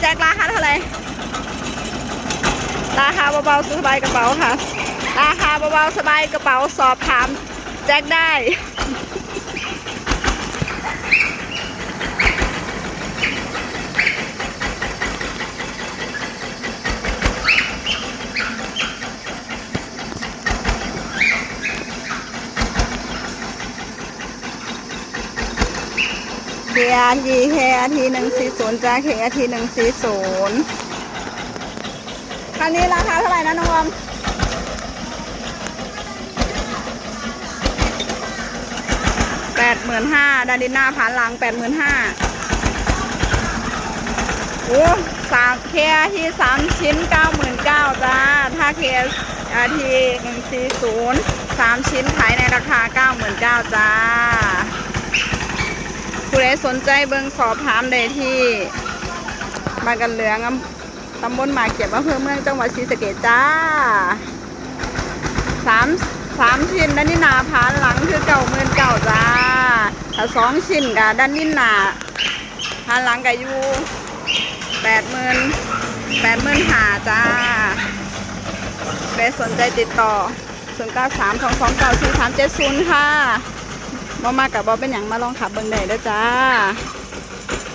แจ็คราคาเท่าไหร่ราคาเบาๆสบายกระเป๋าค่ะ ราคาเบาๆสบายกระเป๋าสอบถามแจ็คได้ เคอาทีเคอทีหนึ่งสี่ศูนย์จ้าเคอทีหนึ่งสี่ศูนย์คันนี้ราคาเท่าไหร่นะน้องวอมแปดหมื่นห้าดาดินหน้าผ่านหลังแปดหมื่นห้าโอ้สามเคอทีสามชิ้นเก้าหมื่นเก้าจ้า ถ้าเคอาทีหนึ่งสี่ศูนย์สามชิ้นขายในราคาเก้าหมื่นเก้าจ้า ใดสนใจเบิ่งสอบถามได้ที่มากันเหลืองอำตำบลหมาเก็บอำเภอเมืองจังหวัดศรีสะเกษจ้าสามสามชิ้นด้านนี้หนาผานหลังคือเก่าหมื่นเก่าจ้าถ้าสองชิ้นกับด้านนี้หนาผานหลังกับยูแปดหมื่นแปดหมื่นหาจ้าใครสนใจติดต่อศูนย์เก้าสามสองสองเก้าสี่สามเจ็ดศูนย์ค่ะ บ่มากับบอเป็นอย่างมาลองขับเบิ่งได้เด้อจ้า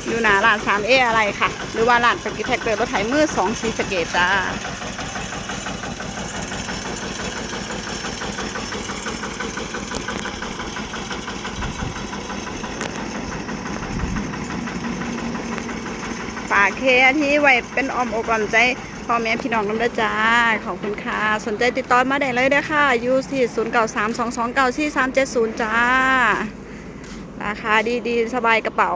อยู่หนาร้าน 3A ออะไรค่ะ หรือว่าร้านสกิแท็กเตอร์รถไถมือ2สีสเกตจ้าฝากเคที่ไว้เป็นออมอกออมใจ พ่อแม่พี่น้องน้ำด้จ้า ขอบคุณค่ะ สนใจติดต่อมาได้เลยเด้อค่ะยูที่ศูนย์เก้าสามสองสองเก้าที่สามเจ็ดศูนย์จ้า ราคาดีๆ สบายกระเป๋า